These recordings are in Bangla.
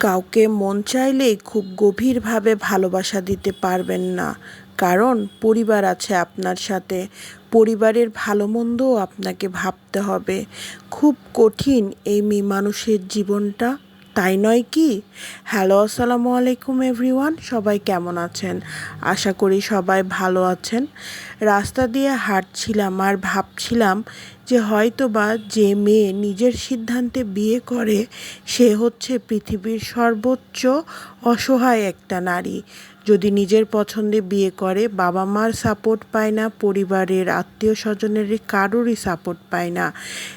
কাউকে মন চাইলেই খুব গভীরভাবে ভালোবাসা দিতে পারবেন না। কারণ পরিবার আছে আপনার সাথে। পরিবারের ভালো মন্দও আপনাকে ভাবতে হবে। খুব কঠিন এই মেয়ে মানুষের জীবনটা। তাই নয় কি? হ্যালো আসসালামু আলাইকুম এভরিওয়ান সবাই কেমন আছেন? আশা করি সবাই ভালো আছেন। রাস্তা দিয়ে হাঁটছিলাম আর ভাবছিলাম যে হয়তো বা যে মেয়ে নিজের সিদ্ধান্তে বিয়ে করে, সে হচ্ছে পৃথিবীর সর্বোচ্চ অসহায় একটা নারী। যদি নিজের পছন্দে বিয়ে করে বাবা মার সাপোর্ট পায় না, পরিবারের আত্মীয় স্বজনের কারোরই সাপোর্ট পায় না।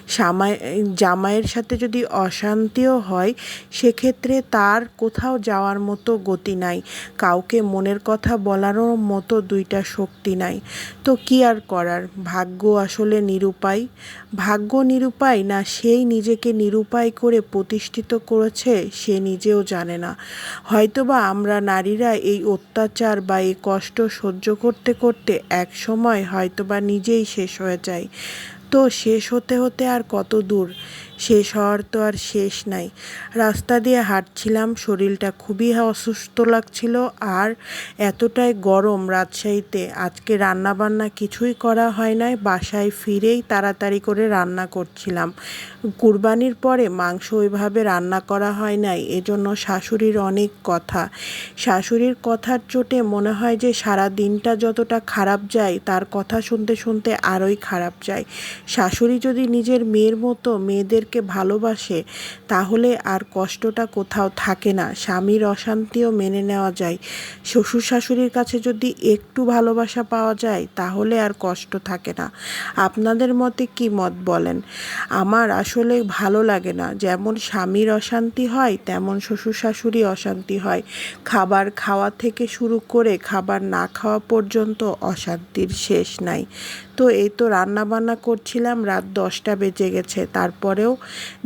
সামাই, জামাইয়ের সাথে যদি অশান্তিও হয়, সেক্ষেত্রে তার কোথাও যাওয়ার মতো গতি নাই। কাউকে মনের কথা বলারও মতো দুইটা শক্তি নাই। তো কি আর করার? ভাগ্য আসলে নিরুপায়। ভাগ্য নিরুপায় না সেই নিজেকে নিরুপায় করে প্রতিষ্ঠিত করেছে, সে নিজেও জানে না। হয়তোবা আমরা নারীরা এই অত্যাচার বা এই কষ্ট সহ্য করতে করতে এক সময় হয়তোবা নিজেই শেষ হয়ে যাই তো শেষ হতে হতে আর কত দূর? শেষ হওয়ার তো আর শেষ নাই। রাস্তা দিয়ে হাঁটছিলাম, শরীরটা খুবই অসুস্থ লাগছিল আর এতটাই গরম রাজশাহীতে। আজকে রান্না বান্না কিছুই করা হয় নাই, বাসায় ফিরেই তাড়াতাড়ি করে রান্না করছিলাম। কুরবানির পরে মাংস ওইভাবে রান্না করা হয় নাই, এজন্য শাশুড়ির অনেক কথা। শাশুড়ির কথার চোটে মনে হয় যে সারা দিনটা যতটা খারাপ যায়, তার কথা শুনতে শুনতে আরোই খারাপ যায়। শাশুড়ি যদি নিজের মেয়ের মতো মেয়েদেরকে ভালোবাসে, তাহলে আর কষ্টটা কোথাও থাকে না। স্বামীর অশান্তিও মেনে নেওয়া যায়। শ্বশুর শাশুড়ির কাছে যদি একটু ভালোবাসা পাওয়া যায়, তাহলে আর কষ্ট থাকে না। আপনাদের মতে কি মত বলেন? আমার আসলে ভালো লাগে না। যেমন স্বামীর অশান্তি হয়, তেমন শ্বশুর শাশুড়ি অশান্তি হয়। খাবার খাওয়া থেকে শুরু করে খাবার না খাওয়া পর্যন্ত অশান্তির শেষ নাই। তো এই তো রান্না বান্না করছিলাম, রাত দশটা বেজে গেছে। তারপরেও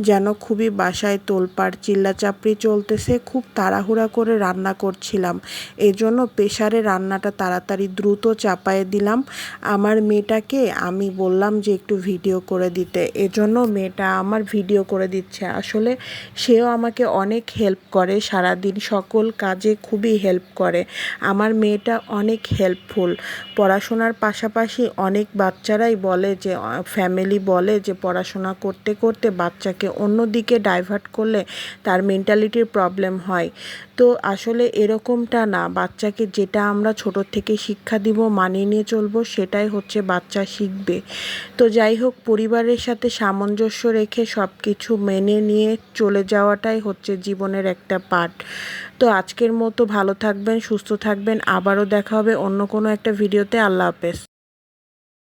যেন খুবই বাসায় তোলপাড় চিল্লাচাপড়ি চলতেছে, খুব তাড়াহুড়া করে রান্না করছিলাম। এজন্য জন্য প্রেশারে রান্নাটা তাড়াতাড়ি দ্রুত চাপায়ে দিলাম। আমার মেয়েটাকে আমি বললাম যে একটু ভিডিও করে দিতে। এজন্য মেয়েটা আমার ভিডিও করে দিচ্ছে। আসলে সেও আমাকে অনেক হেল্প করে, সারাদিন সকল কাজে খুবই হেল্প করে। আমার মেয়েটা অনেক হেল্পফুল। পড়াশোনার পাশাপাশি অনেক বাচ্চারাই বলে যে ফ্যামিলি বলে যে, পড়াশোনা করতে করতে বাচ্চাকে অন্য দিকে ডাইভার্ট করলে তার মেন্টালিটির প্রবলেম হয়। তো আসলে এরকমটা না, বাচ্চাকে যেটা আমরা ছোট থেকে শিক্ষা দিব, মানিয়ে নিয়ে চলবো, সেটাই হচ্ছে বাচ্চা শিখবে। তো যাই হোক, পরিবারের সাথে সামঞ্জস্য রেখে সব কিছু মেনে নিয়ে চলে যাওয়াটাই হচ্ছে জীবনের একটা পার্ট তো আজকের মতো ভালো থাকবেন, সুস্থ থাকবেন, আবারও দেখা হবে অন্য কোনো একটা ভিডিওতে আল্লাহ হাফেজ।